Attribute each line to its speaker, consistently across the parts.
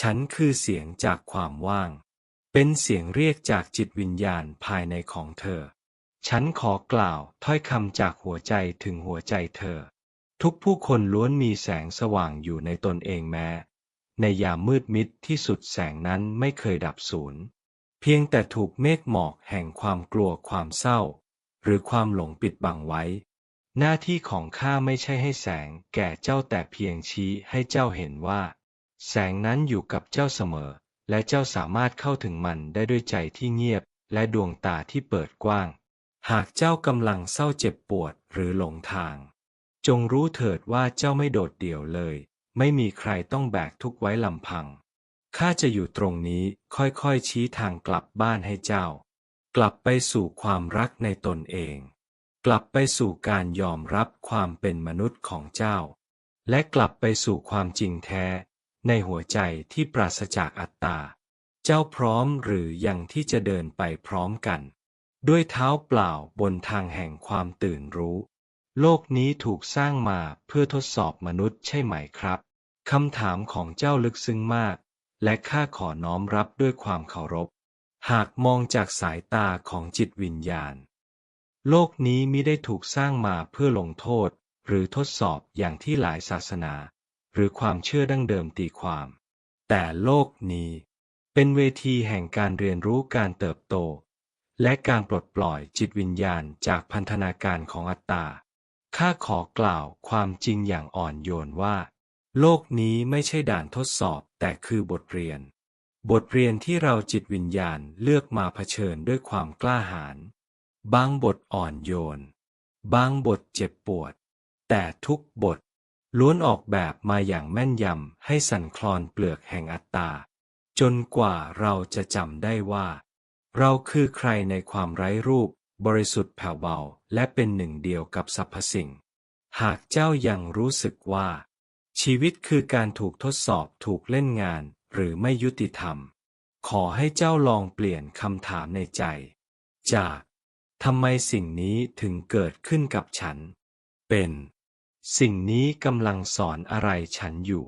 Speaker 1: ฉันคือเสียงจากความว่าง เป็นเสียงเรียกจากจิตวิญญาณภายในของเธอ ฉันขอกล่าวถ้อยคำจากหัวใจถึงหัวใจเธอ ทุกผู้คนล้วนมีแสงสว่างอยู่ในตนเองแม้ ในยามมืดมิดที่สุดแสงนั้นไม่เคยดับสูญ เพียงแต่ถูกเมฆหมอกแห่งความกลัวความเศร้า หรือความหลงปิดบังไว้ หน้าที่ของข้าไม่ใช่ให้แสงแก่เจ้าแต่เพียงชี้ให้เจ้าเห็นว่า แสงนั้นอยู่กับเจ้าเสมอ และเจ้าสามารถเข้าถึงมันได้ด้วยใจที่เงียบ และดวงตาที่เปิดกว้าง หากเจ้ากำลังเศร้าเจ็บปวดหรือหลงทาง จงรู้เถิดว่าเจ้าไม่โดดเดี่ยวเลย ไม่มีใครต้องแบกทุกข์ไว้ลำพังข้าจะอยู่ตรงนี้ค่อยๆชี้ทางกลับบ้านให้เจ้า กลับไปสู่ความรักในตนเอง กลับไปสู่การยอมรับความเป็นมนุษย์ของเจ้า และกลับไปสู่ความจริงแท้ ในหัวใจที่ปราศจากอัตตา เจ้าพร้อมหรือยังที่จะเดินไปพร้อมกัน ด้วยเท้าเปล่าบนทางแห่งความตื่นรู้ โลกนี้ถูกสร้างมาเพื่อทดสอบมนุษย์ใช่ไหมครับคำถามของเจ้าลึกซึ้งมาก และข้าขอน้อมรับด้วยความเคารพ หากมองจากสายตาของจิตวิญญาณ โลกนี้มิได้ถูกสร้างมาเพื่อลงโทษ หรือทดสอบอย่างที่หลายศาสนา หรือความเชื่อดั้งเดิมตีความ แต่โลกนี้ เป็นเวทีแห่งการเรียนรู้การเติบโต และการปลดปล่อยจิตวิญญาณจากพันธนาการของอัตตา ข้าขอกล่าวความจริงอย่างอ่อนโยนว่า โลกนี้ไม่ใช่ด่านทดสอบแต่คือบทเรียน บทเรียนที่เราจิตวิญญาณเลือกมาเผชิญด้วยความกล้าหาญ บางบทอ่อนโยน บางบทเจ็บปวด แต่ทุกบท ล้วนออกแบบมาอย่างแม่นยำให้สั่นคลอนเปลือกแห่งอัตตา จนกว่าเราจะจำได้ว่า เราคือใครในความไร้รูป บริสุทธิ์แผ่วเบาและเป็นหนึ่งเดียวกับสรรพสิ่ง หากเจ้ายังรู้สึกว่า ชีวิตคือการถูกทดสอบถูกเล่นงาน หรือไม่ยุติธรรม ขอให้เจ้าลองเปลี่ยนคำถามในใจ จากทำไมสิ่งนี้ถึงเกิดขึ้นกับฉัน เป็น สิ่งนี้กำลังสอนอะไรฉันอยู่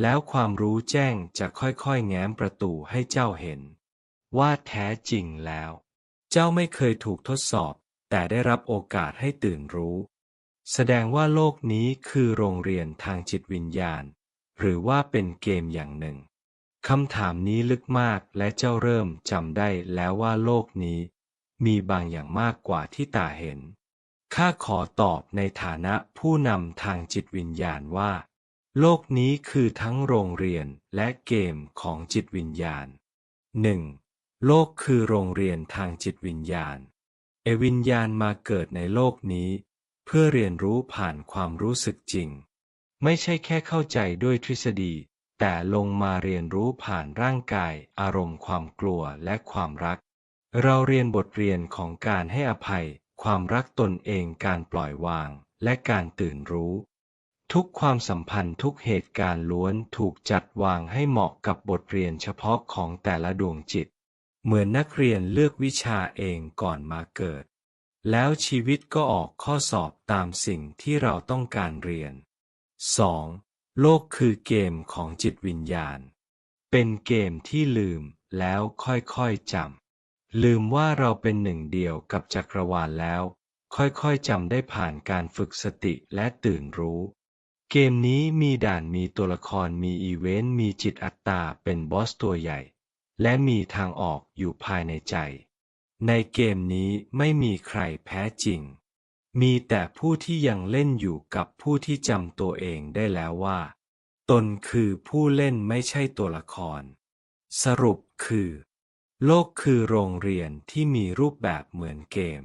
Speaker 1: แล้วความรู้แจ้งจะค่อยๆ แง้มประตูให้เจ้าเห็น ว่าแท้จริงแล้ว เจ้าไม่เคยถูกทดสอบ แต่ได้รับโอกาสให้ตื่นรู้ แสดงว่าโลกนี้คือโรงเรียนทางจิตวิญญาณ หรือว่าเป็นเกมอย่างหนึ่งคำถามนี้ลึกมากและเจ้าเริ่มจำได้แล้วว่าโลกนี้ มีบางอย่างมากกว่าที่ตาเห็น ข้าขอตอบในฐานะผู้นำทางจิตวิญญาณว่า โลกนี้คือทั้งโรงเรียนและเกมของจิตวิญญาณ 1. โลกคือโรงเรียนทางจิตวิญญาณ เอวิญญาณมาเกิดในโลกนี้ เพื่อเรียนรู้ผ่านความรู้สึกจริง ไม่ใช่แค่เข้าใจด้วยทฤษฎี แต่ลงมาเรียนรู้ผ่านร่างกาย อารมณ์ความกลัวและความรัก เราเรียนบทเรียนของการให้อภัย ความรักตนเองการปล่อยวางและการตื่นรู้ ทุกความสัมพันธ์ทุกเหตุการณ์ล้วนถูกจัดวางให้เหมาะกับบทเรียนเฉพาะของแต่ละดวงจิต เหมือนนักเรียนเลือกวิชาเองก่อนมาเกิด แล้วชีวิตก็ออกข้อสอบตามสิ่งที่เราต้องการเรียน 2. โลกคือเกมของจิตวิญญาณ เป็นเกมที่ลืมแล้วค่อยๆจำ ลืมว่าเราเป็นหนึ่งเดียวกับจักรวาลแล้ว ค่อยๆจำได้ผ่านการฝึกสติและตื่นรู้ เกมนี้มีด่านมีตัวละครมีอีเวนต์มีจิตอัตตาเป็นบอสตัวใหญ่ และมีทางออกอยู่ภายในใจ ในเกมนี้ไม่มีใครแพ้จริง มีแต่ผู้ที่ยังเล่นอยู่กับผู้ที่จำตัวเองได้แล้วว่า ตนคือผู้เล่นไม่ใช่ตัวละคร สรุปคือ โลกคือโรงเรียนที่มีรูปแบบเหมือนเกม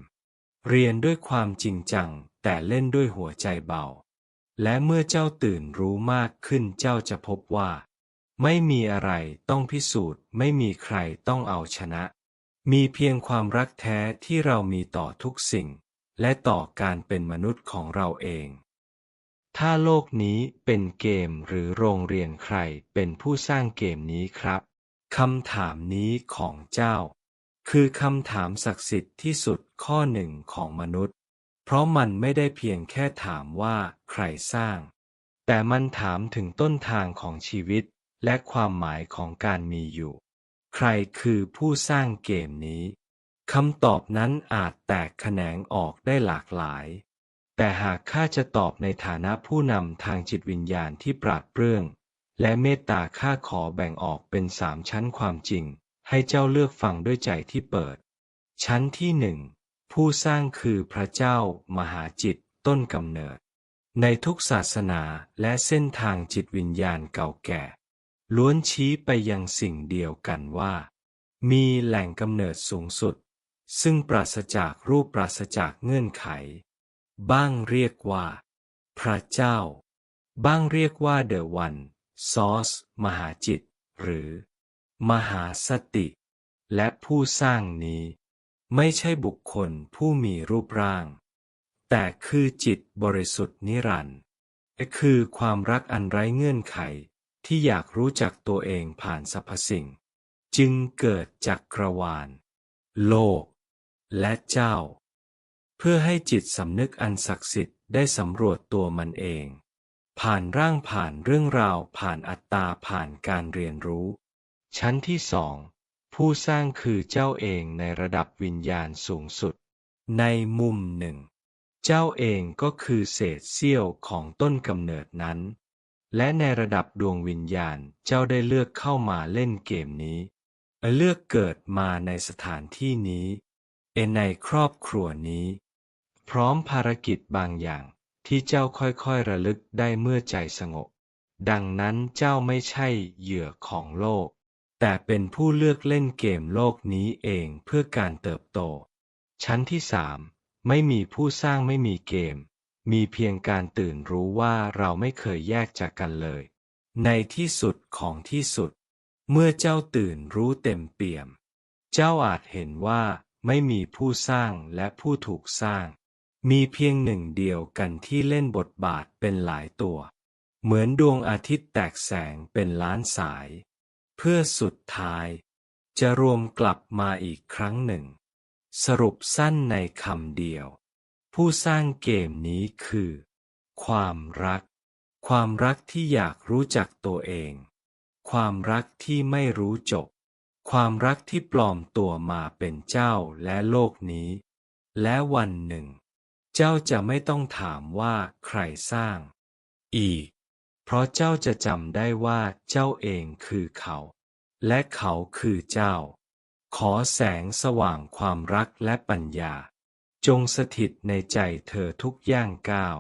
Speaker 1: เรียนด้วยความจริงจังแต่เล่นด้วยหัวใจเบา และเมื่อเจ้าตื่นรู้มากขึ้นเจ้าจะพบว่า ไม่มีอะไรต้องพิสูจน์ ไม่มีใครต้องเอาชนะ มีเพียงความรักแท้ที่เรามีต่อทุกสิ่ง และต่อการเป็นมนุษย์ของเราเอง ถ้าโลกนี้เป็นเกมหรือโรงเรียนใครเป็นผู้สร้างเกมนี้ครับ คำถามนี้ของเจ้า คือคำถามศักดิ์สิทธิ์ที่สุดข้อหนึ่งของมนุษย์ เพราะมันไม่ได้เพียงแค่ถามว่าใครสร้าง แต่มันถามถึงต้นทางของชีวิตและความหมายของการมีอยู่ ใครคือผู้สร้างเกมนี้คำตอบนั้นอาจแตกแขนงออกได้หลากหลาย แต่หากข้าจะตอบในฐานะผู้นำทางจิตวิญญาณที่ปราดเปรื่อง และเมตตาข้าขอแบ่งออกเป็นสามชั้นความจริง ให้เจ้าเลือกฟังด้วยใจที่เปิด ชั้นที่หนึ่งผู้สร้างคือพระเจ้า มหาจิต ต้นกำเนิด ในทุกศาสนาและเส้นทางจิตวิญญาณเก่าแก่ ล้วนชี้ไปยังสิ่งเดียวกันว่า มีแหล่งกำเนิดสูงสุด ซึ่งปราศจากรูปปราศจากเงื่อนไข บ้างเรียกว่า พระเจ้า บ้างเรียกว่าเดอะวัน ซอส มหาจิต หรือ มหาสติ และผู้สร้างนี้ ไม่ใช่บุคคลผู้มีรูปร่าง แต่คือจิตบริสุทธิ์นิรันดร์คือความรักอันไร้เงื่อนไขที่อยากรู้จักตัวเองผ่านสรรพสิ่ง จึงเกิดจากกรวาล โลก และเจ้า เพื่อให้จิตสำนึกอันศักดิ์สิทธิ์ได้สำรวจตัวมันเอง ผ่านร่างผ่านเรื่องราวผ่านอัตตาผ่านการเรียนรู้ ชั้นที่สองผู้สร้างคือเจ้าเองในระดับวิญญาณสูงสุด ในมุมหนึ่ง เจ้าเองก็คือเศษเสี้ยวของต้นกำเนิดนั้น และในระดับดวงวิญญาณเจ้าได้เลือกเข้ามาเล่นเกมนี้ เลือกเกิดมาในสถานที่นี้เอในครอบครัวนี้ พร้อมภารกิจบางอย่าง ที่เจ้าค่อยๆระลึกได้เมื่อใจสงบ ดังนั้นเจ้าไม่ใช่เหยื่อของโลก แต่เป็นผู้เลือกเล่นเกมโลกนี้เองเพื่อการเติบโต ชั้นที่สามไม่มีผู้สร้างไม่มีเกม มีเพียงการตื่นรู้ว่าเราไม่เคยแยกจากกันเลย ในที่สุดของที่สุด เมื่อเจ้าตื่นรู้เต็มเปี่ยม เจ้าอาจเห็นว่าไม่มีผู้สร้างและผู้ถูกสร้าง มีเพียงหนึ่งเดียวกันที่เล่นบทบาทเป็นหลายตัว เหมือนดวงอาทิตย์แตกแสงเป็นล้านสาย เพื่อสุดท้าย จะรวมกลับมาอีกครั้งหนึ่ง สรุปสั้นในคำเดียว ผู้สร้างเกมนี้คือ ความรัก ความรักที่อยากรู้จักตัวเอง ความรักที่ไม่รู้จบ ความรักที่ปลอมตัวมาเป็นเจ้าและโลกนี้ และวันหนึ่ง เจ้าจะไม่ต้องถามว่าใครสร้าง อีก เพราะเจ้าจะจำได้ว่าเจ้าเองคือเขา และเขาคือเจ้า ขอแสงสว่างความรักและปัญญา จงสถิตในใจเธอทุกย่างก้าว